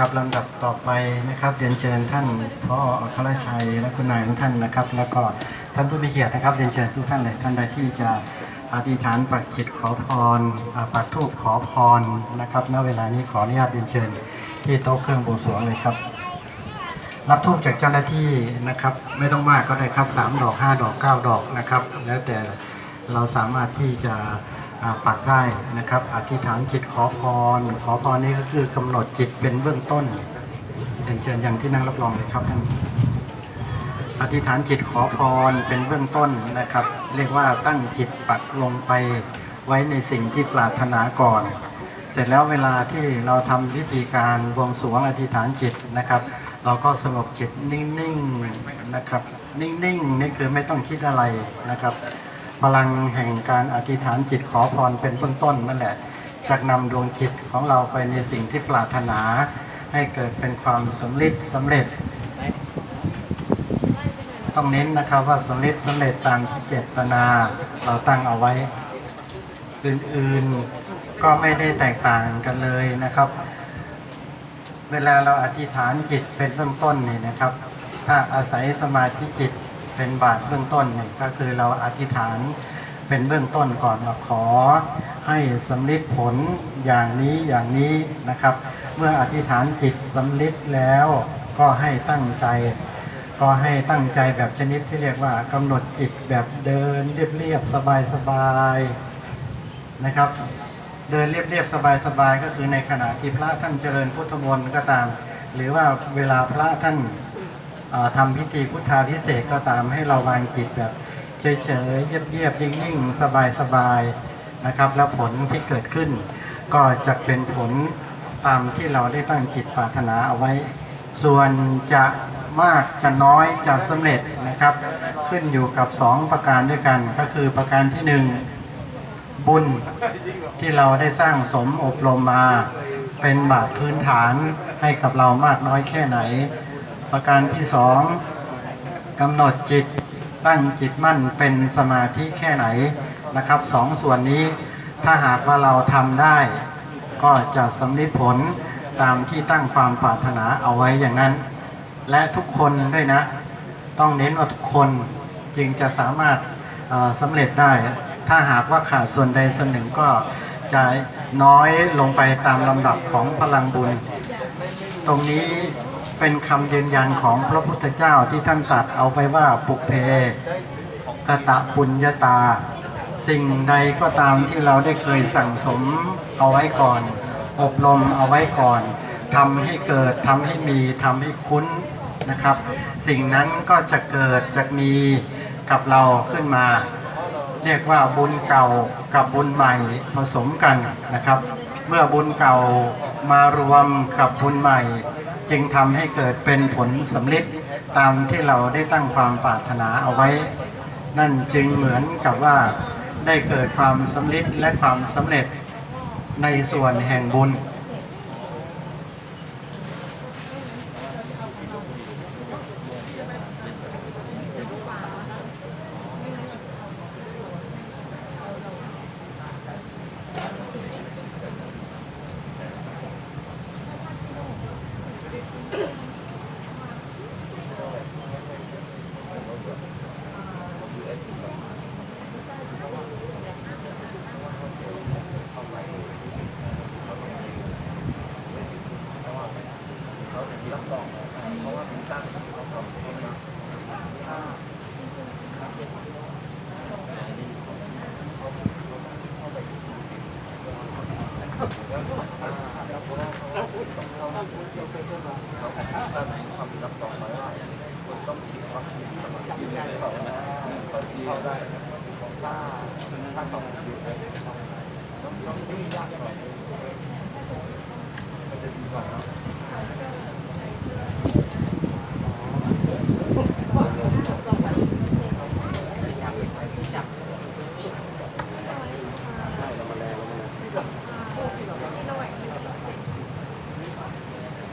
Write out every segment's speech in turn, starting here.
นะครับลำดับต่อไปนะครับเรียนเชิญท่านพ่ออัครชัยและคุณนายของท่านนะครับ แล้วก็ท่านผู้มีเกียรตินะครับเรียนเชิญทุกท่านเลยท่านใดที่จะอธิษฐานปักจิตขอพรปักธูปขอพรนะครับณเวลานี้ขออนุญาตเรียนเชิญ ที่โต๊ะเครื่องบวงสวงเลยครับ รับทูบจากเจ้าหน้าที่นะครับ ไม่ต้องมากก็ได้ครับสามดอกห้าดอกเก้าดอกนะครับ แล้วแต่เราสามารถที่จะ ปักได้นะครับอธิษฐานจิตขอพร ขอพรนี่ก็คือกำหนดจิตเป็นเบื้องต้นเรียนเชิญอย่างที่นั่งรับรองเลยครับท่านอธิษฐานจิตขอพรเป็นเบื้องต้นนะครับ เรียกว่าตั้งจิตปักลงไปไว้ในสิ่งที่ปรารถนาก่อน เสร็จแล้วเวลาที่เราทำพิธีการวงสวงอธิษฐานจิตนะครับ เราก็สงบจิตนิ่งๆนะครับ นิ่งๆนี่คือไม่ต้องคิดอะไรนะครับ พลังแห่งการอธิษฐานจิตขอพรเป็นเบื้องต้นนั่นแหละจะนำดวงจิตของเราไปในสิ่งที่ปรารถนา ให้เกิดเป็นความสำเร็จสำเร็จ ต้องเน้นนะครับว่าสำเร็จสำเร็จตามที่เจตนาเราตั้งเอาไว้ อื่นๆก็ไม่ได้แตกต่างกันเลยนะครับ เวลาเราอธิษฐานจิตเป็นเบื้องต้นนี่นะครับ ถ้าอาศัยสมาธิจิต เป็นบาทเบื้องต้นเนี่ยก็คือเราอธิษฐานเป็นเบื้องต้นก่อนเราขอให้สำลิดผลอย่างนี้อย่างนี้นะครับ เมื่ออธิษฐานจิตสำลิดแล้วก็ให้ตั้งใจ ก็ให้ตั้งใจแบบชนิดที่เรียกว่ากำหนดจิตแบบเดินเรียบๆสบายๆนะครับ เดินเรียบๆสบายๆก็คือในขณะที่พระท่านเจริญพุทธมนต์ก็ตาม หรือว่าเวลาพระท่าน ทำพิธีพุทธาพิเศษกก็ตามให้เราวางจิตแบบเฉยๆเรียบๆนิ่งๆสบายๆนะครับ แล้วผลที่เกิดขึ้น ก็จะเป็นผลตามที่เราได้ตั้งจิตปรารถนาเอาไว้ ส่วนจะมากจะน้อยจะสำเร็จนะครับ ขึ้นอยู่กับสองประการด้วยกัน ก็คือประการที่หนึ่งบุญที่เราได้สร้างสมอบรมมา เป็นบาทพื้นฐานให้กับเรามากน้อยแค่ไหน ประการที่สองกำหนดจิตตั้งจิตมั่นเป็นสมาธิแค่ไหนนะครับสองส่วนนี้ถ้าหากว่าเราทำได้ ก็จะสำลิดผลตามที่ตั้งความปรารถนาเอาไว้อย่างนั้น และทุกคนด้วยนะ ต้องเน้นว่าทุกคนจึงจะสามารถสำเร็จได้ ถ้าหากว่าขาดส่วนใดส่วนหนึ่งก็จะน้อยลงไปตามลำดับของพลังบุญ ตรงนี้ เป็นคำยืนยันของพระพุทธเจ้าที่ท่านตรัดเอาไปว่าปุเพกะตะปุญญาตา สิ่งใดก็ตามที่เราได้เคยสั่งสมเอาไว้ก่อน อบรมเอาไว้ก่อนทำให้เกิดทำให้มีทำให้คุ้นนะครับ สิ่งนั้นก็จะเกิดจะมีกับเราขึ้นมา เรียกว่าบุญเก่ากับบุญใหม่ผสมกันนะครับ เมื่อบุญเก่ามารวมกับบุญใหม่ จึงทำให้เกิดเป็นผลสำลิดตามที่เราได้ตั้งความปรารถนาเอาไว้ นั่นจึงเหมือนกับว่าได้เกิดความสำลิดและความสำเร็จในส่วนแห่งบุญ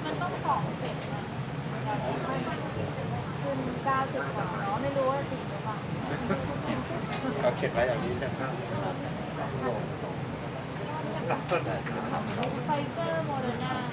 มันต้องสองเสร็จนะคุณเก้าสิบกว่าเนาะไม่รู้ว่าจริงหรือเปล่า เราเขียนไว้อย่างนี้จะครับไฟเซอร์โมเดอร์นา